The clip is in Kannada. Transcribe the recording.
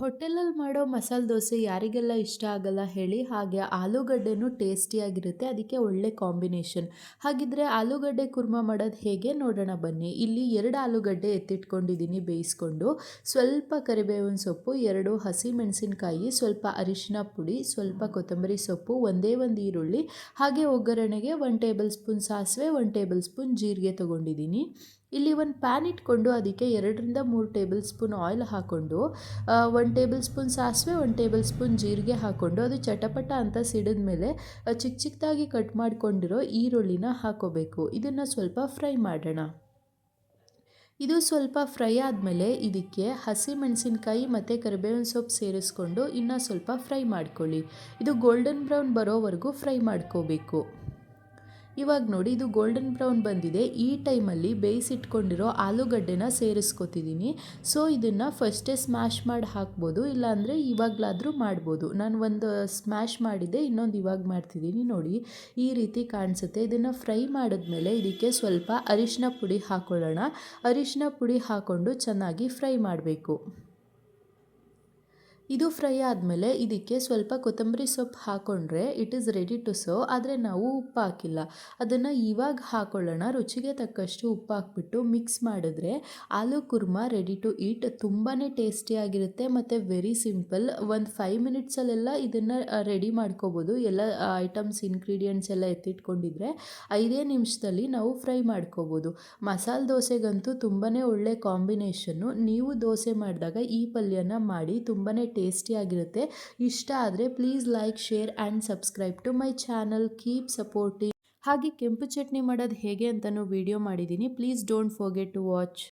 ಹೋಟೆಲಲ್ಲಿ ಮಾಡೋ ಮಸಾಲೆ ದೋಸೆ ಯಾರಿಗೆಲ್ಲ ಇಷ್ಟ ಆಗಲ್ಲ ಹೇಳಿ ಹಾಗೆ ಆಲೂಗಡ್ಡೆನೂ ಟೇಸ್ಟಿಯಾಗಿರುತ್ತೆ, ಅದಕ್ಕೆ ಒಳ್ಳೆ ಕಾಂಬಿನೇಷನ್. ಹಾಗಿದ್ರೆ ಆಲೂಗಡ್ಡೆ ಕುರ್ಮ ಮಾಡೋದು ಹೇಗೆ ನೋಡೋಣ ಬನ್ನಿ. ಇಲ್ಲಿ ಎರಡು ಆಲೂಗಡ್ಡೆ ಎತ್ತಿಟ್ಕೊಂಡಿದ್ದೀನಿ ಬೇಯಿಸ್ಕೊಂಡು. ಸ್ವಲ್ಪ ಕರಿಬೇವಿನ ಸೊಪ್ಪು, ಎರಡು ಹಸಿ ಮೆಣಸಿನ್ಕಾಯಿ ಸ್ವಲ್ಪ ಅರಿಶಿನ ಪುಡಿ, ಸ್ವಲ್ಪ ಕೊತ್ತಂಬರಿ ಸೊಪ್ಪು, ಒಂದೇ ಒಂದು ಈರುಳ್ಳಿ, ಹಾಗೆ ಒಗ್ಗರಣೆಗೆ ಒನ್ ಟೇಬಲ್ ಸ್ಪೂನ್ ಸಾಸಿವೆ ಒನ್ ಟೇಬಲ್ ಸ್ಪೂನ್ ಜೀರಿಗೆ ತೊಗೊಂಡಿದ್ದೀನಿ. ಇಲ್ಲಿ ಒಂದು ಪ್ಯಾನ್ ಇಟ್ಕೊಂಡು ಅದಕ್ಕೆ ಎರಡರಿಂದ ಮೂರು ಟೇಬಲ್ ಸ್ಪೂನ್ ಆಯಿಲ್ ಹಾಕ್ಕೊಂಡು ಒಂದು ಟೇಬಲ್ ಸ್ಪೂನ್ ಸಾಸಿವೆ, ಒಂದು ಟೇಬಲ್ ಸ್ಪೂನ್ ಜೀರಿಗೆ ಹಾಕ್ಕೊಂಡು ಅದು ಚಟಪಟ ಅಂತ ಸಿಡಿದ ಮೇಲೆ ಚಿಕ್ಕ ಚಿಕ್ಕದಾಗಿ ಕಟ್ ಮಾಡ್ಕೊಂಡಿರೋ ಈರುಳ್ಳಿನ ಹಾಕೋಬೇಕು. ಇದನ್ನು ಸ್ವಲ್ಪ ಫ್ರೈ ಮಾಡೋಣ. ಇದು ಸ್ವಲ್ಪ ಫ್ರೈ ಆದಮೇಲೆ ಇದಕ್ಕೆ ಹಸಿ ಮೆಣಸಿನ್ಕಾಯಿ ಮತ್ತು ಕರಿಬೇವಿನ ಸೊಪ್ಪು ಸೇರಿಸ್ಕೊಂಡು ಇನ್ನೂ ಸ್ವಲ್ಪ ಫ್ರೈ ಮಾಡ್ಕೊಳ್ಳಿ. ಇದು ಗೋಲ್ಡನ್ ಬ್ರೌನ್ ಬರೋವರೆಗೂ ಫ್ರೈ ಮಾಡ್ಕೋಬೇಕು. ಇವಾಗ ನೋಡಿ ಇದು ಗೋಲ್ಡನ್ ಬ್ರೌನ್ ಬಂದಿದೆ. ಈ ಟೈಮಲ್ಲಿ ಬೇಯಿಸಿಟ್ಕೊಂಡಿರೋ ಆಲೂಗಡ್ಡೆನ ಸೇರಿಸ್ಕೊತಿದ್ದೀನಿ ಸೊ ಇದನ್ನು ಫಸ್ಟೇ ಸ್ಮ್ಯಾಶ್ ಮಾಡಿ ಹಾಕ್ಬೋದು. ಇಲ್ಲಾಂದರೆ ಇವಾಗಲಾದರೂ ಮಾಡ್ಬೋದು. ನಾನು ಒಂದು ಸ್ಮ್ಯಾಶ್ ಮಾಡಿದ್ದೆ, ಇನ್ನೊಂದು ಇವಾಗ ಮಾಡ್ತಿದ್ದೀನಿ ನೋಡಿ. ಈ ರೀತಿ ಕಾಣಿಸುತ್ತೆ. ಇದನ್ನು ಫ್ರೈ ಮಾಡಿದ್ಮೇಲೆ ಇದಕ್ಕೆ ಸ್ವಲ್ಪ ಅರಿಶಿನ ಪುಡಿ ಹಾಕೊಳ್ಳೋಣ. ಅರಿಶಿನ ಪುಡಿ ಹಾಕ್ಕೊಂಡು ಚೆನ್ನಾಗಿ ಫ್ರೈ ಮಾಡಬೇಕು. ಇದು ಫ್ರೈ ಆದಮೇಲೆ ಇದಕ್ಕೆ ಸ್ವಲ್ಪ ಕೊತ್ತಂಬರಿ ಸೊಪ್ಪು ಹಾಕ್ಕೊಂಡ್ರೆ it is ready to serve ಆದರೆ ನಾವು ಉಪ್ಪು ಹಾಕಿಲ್ಲ. ಅದನ್ನು ಇವಾಗ ಹಾಕೊಳ್ಳೋಣ. ರುಚಿಗೆ ತಕ್ಕಷ್ಟು ಉಪ್ಪು ಹಾಕ್ಬಿಟ್ಟು ಮಿಕ್ಸ್ ಮಾಡಿದ್ರೆ aloo kurma ready to eat ತುಂಬಾ ಟೇಸ್ಟಿಯಾಗಿರುತ್ತೆ ಮತ್ತು ವೆರಿ ಸಿಂಪಲ್ ಒಂದು ಫೈವ್ ಮಿನಿಟ್ಸಲ್ಲೆಲ್ಲ ಇದನ್ನು ರೆಡಿ ಮಾಡ್ಕೋಬೋದು. ಎಲ್ಲ ಐಟಮ್ಸ್ ಇಂಗ್ರೀಡಿಯೆಂಟ್ಸ್ ಎಲ್ಲ ಎತ್ತಿಟ್ಕೊಂಡಿದ್ರೆ ಐದೇ ನಿಮಿಷದಲ್ಲಿ ನಾವು ಫ್ರೈ ಮಾಡ್ಕೋಬೋದು. ಮಸಾಲೆ ದೋಸೆಗಂತೂ ತುಂಬಾ ಒಳ್ಳೆ ಕಾಂಬಿನೇಷನ್ನು ನೀವು ದೋಸೆ ಮಾಡಿದಾಗ ಈ ಪಲ್ಯನ ಮಾಡಿ ತುಂಬಾ ಟೇಸ್ಟಿಯಾಗಿರುತ್ತೆ ಇಷ್ಟ ಆದರೆ please like share and subscribe to my channel keep supporting ಹಾಗೆ ಕೆಂಪು ಚಟ್ನಿ ಮಾಡೋದು ಹೇಗೆ ಅಂತಲೂ ವಿಡಿಯೋ ಮಾಡಿದ್ದೀನಿ please don't forget to watch